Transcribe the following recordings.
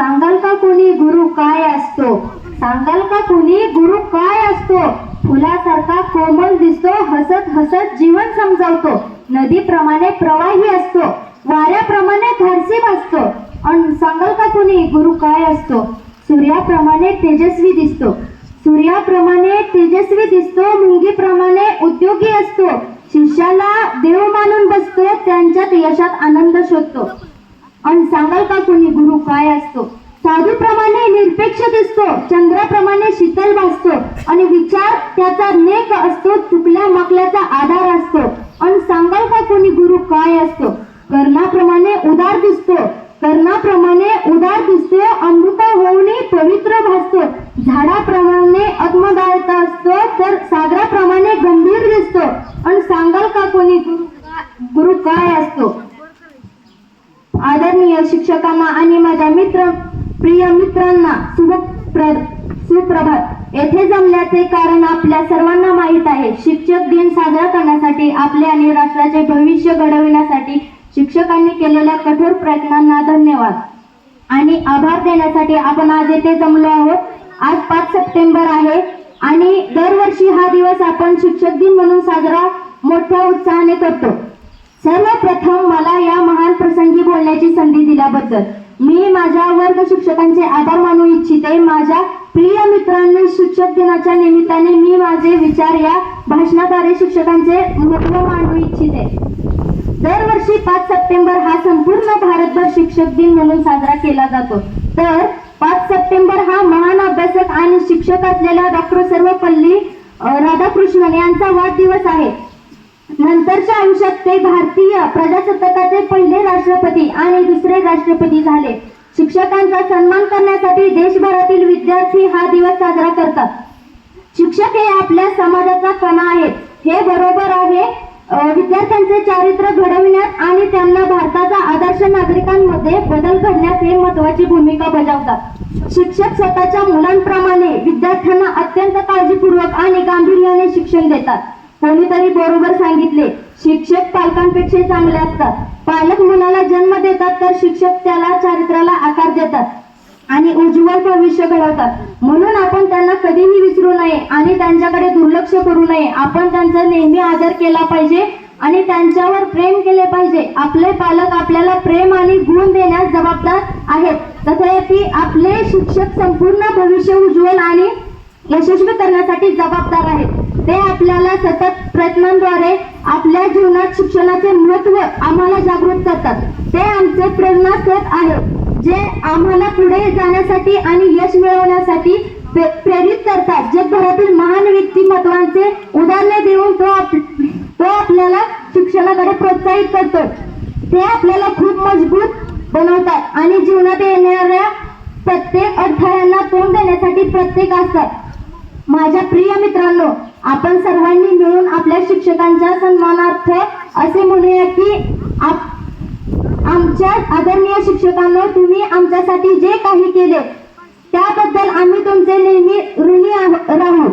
सांगाल का कोणी गुरु काय असतो? सांगाल का कोणी गुरु काय असतो? फुलासारखा कोमल दिसतो हसत हसत जीवन समजावतो. नदीप्रमाणे प्रवाही असतो वाऱ्याप्रमाणे धाडसी असतो आणि सांगाल का कोणी गुरु काय असतो? सूर्याप्रमाणे तेजस्वी दिसतो. सूर्याप्रमाणे तेजस्वी दिसतो मुंगीप्रमाणे उद्योगी असतो. शिष्याला देव मानून बसतो त्यांच्यात यशात आनंद शोधतो. आणि सांगाल का कोणी गुरु काय असतो? साधूप्रमाणे निरपेक्ष दिसतो चंद्राप्रमाणे शीतल भासतो आणि विचार त्याचा नेक असतो चुकल्या माकल्याचा आधार असतो. आणि सांगाल का कोणी गुरु काय असतो? कर्णाप्रमाणे उदार दिसतो कर्णाप्रमाणे उदार दिसतो अमृत होऊन पवित्र भासतो. झाडाप्रमाणे आत्मदायता असतो तर सागराप्रमाणे गंभीर दिसतो. आणि सांगाल का कोणी गुरु गुरु काय असतो? शिक्षकांना आणि माझ्या मित्र प्रिय मित्रांना शुभ सुप्रभात. येथे जमल्याचे कारण आपल्या सर्वांना माहीत आहे. शिक्षक दिन साजरा करण्यासाठी आपले आणि राष्ट्राचे भविष्य घडविण्यासाठी शिक्षकांनी केलेल्या कठोर प्रयत्नांना धन्यवाद. आणि आभार देण्यासाठी आपण आज येथे जमलो आहोत. आज पाच सप्टेंबर आहे आणि दरवर्षी हा दिवस आपण शिक्षक दिन म्हणून साजरा मोठ्या उत्साहाने करतो. सर्वप्रथम मला या महान प्रसंगी बोलण्याची संधी दिल्याबद्दल. मी माझ्या वर्ग शिक्षकांचे आभार मानू इच्छिते. माझ्या प्रिय मित्रांनी शिक्षक दिनाच्या निमित्ताने मी माझे विचार या भाषणाद्वारे शिक्षकांचे महत्त्व मांडू इच्छिते. दरवर्षी पाच सप्टेंबर हा संपूर्ण भारतभर शिक्षक दिन म्हणून साजरा केला जातो. तर पाच सप्टेंबर हा महान अभ्यासक आणि शिक्षक असलेल्या डॉक्टर सर्वपल्ली राधाकृष्णन यांचा वाढदिवस आहे. नंतरच्या आयुष्यात ते भारतीय प्रजासत्ताकाचे पहिले राष्ट्रपती आणि दुसरे राष्ट्रपती झाले. शिक्षकांचा सन्मान करण्यासाठी देशभरातील विद्यार्थी हा दिवस साजरा करतात. शिक्षक हे आपल्या समाजाचा कणा आहेत. हे बरोबर आहे विद्यार्थ्यांचे चारित्र्य घडविण्यात आणि त्यांना भारताचा आदर्श नागरिकांमध्ये बदल घडण्यात हे महत्वाची भूमिका बजावतात. शिक्षक स्वतःच्या मुलांप्रमाणे विद्यार्थ्यांना अत्यंत काळजीपूर्वक आणि गांभीर्याने शिक्षण देतात. कोणीतरी बरोबर सांगितले शिक्षक पालकांपेक्षा चांगले असतात. पालक मुलाला जन्म देतात तर शिक्षक त्याला चारित्र्याला आकार देतात आणि उज्ज्वल भविष्य घडवतात. म्हणून आपण त्यांना कधीही विसरू नये आणि त्यांच्याकडे दुर्लक्ष करू नये. आपण त्यांचा नेहमी आदर केला पाहिजे आणि त्यांच्यावर प्रेम केले पाहिजे. आपले पालक आपल्याला प्रेम आणि गुण देण्यास जबाबदार आहेत. तथापि आपले शिक्षक संपूर्ण भविष्य उज्ज्वल आणि यशस्वी करण्यासाठी जबाबदार आहेत. ते आपल्याला सतत प्रयत्नांद्वारे आपल्या जीवनात शिक्षणाचे महत्त्व आम्हाला जागृत करतात. ते आमचे प्रेरणास्रोत आहे जे आम्हाला पुढे जाण्यासाठी आणि यश मिळवण्यासाठी प्रेरित करतात. जगभरातील महान व्यक्तिमत्वांचे उदाहरणे देऊन तो आप- तो आपल्याला शिक्षणाकडे प्रोत्साहित करतो. ते आपल्याला खूप मजबूत बनवतात आणि जीवनात येणाऱ्या प्रत्येक अडथळ्यांना तोंड देण्यासाठी प्रत्येक असतात. माझ्या प्रिय मित्रांनो आपण सर्वांनी मिळून आपल्या शिक्षकांच्या सन्मानार्थ असे म्हणूया की आमच्या आदरणीय शिक्षकांनो तुम्ही आमच्यासाठी जे काही केले त्याबद्दल आम्ही तुमचे नेहमी ऋणी राहू.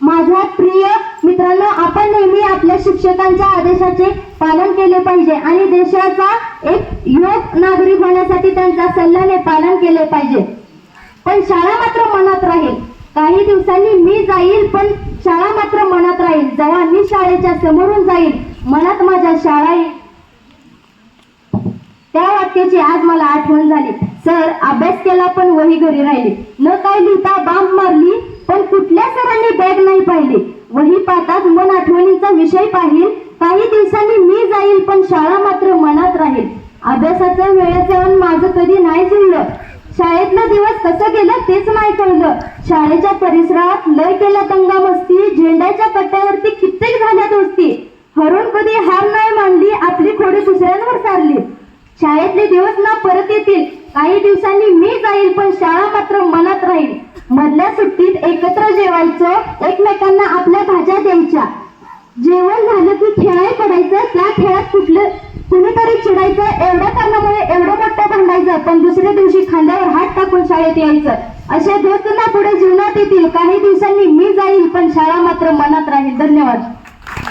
माझ्या प्रिय मित्रांनो आपण नेहमी आपल्या शिक्षकांच्या आदेशाचे पालन केले पाहिजे आणि देशाचा एक योग नागरिक होण्यासाठी त्यांच्या सल्ल्याने पालन केले पाहिजे. पण शाळा मात्र मनात राहील. काही दिवसांनी मी जाईल पण शाळा मात्र मनात राहील. जेव्हा मी शाळेच्या समोरून जाईल मनात माझ्या शाळा येईल त्या वाक्याची आज मला आठवण झाली. सर अभ्यास केला पण वही घरी राहिली. न काय लिहिता बांब मारली पण कुठल्या सरांनी बॅग नाही पाहिली. वही पाहताच मन आठवणीचा विषय पाहिल. काही दिवसांनी मी जाईल पण शाळा मात्र मनात राहील. अभ्यासाचं वेळेचं माझं कधी नाही जुळलं. शाळेतला दिवस कसं गेलं तेच नाही कळलं शाळेच्या परिसरात लय केल्या दंगा मस्ती झेंड्याच्या कट्ट्यावरती कित्येक झाल्या दोस्ती हरून कधी हार नाही मांडली आपली खोडी दुसऱ्यांवर सारली. शाळेतले दिवस ना परत येतील काही दिवसांनी मी जाईल पण शाळा मात्र मनात राहील. मधल्या सुट्टीत एकत्र जेवायचं एकमेकांना आपल्या भाज्या द्यायच्या. जेवण झालं की खेळाय पडायचं त्या खेळात कुठलं कुणीतरी चिडायचं? एवढ्या कारणामुळे एवढं मोठं भांडायचं पण दुसऱ्या दिवशी खांद्यावर हात टाकून शाळेत यायचं. अशा दोस्तांना ना पुढे जीवनात येतील काही दिवसांनी मी जाईल पण शाळा मात्र मनात राहील. धन्यवाद.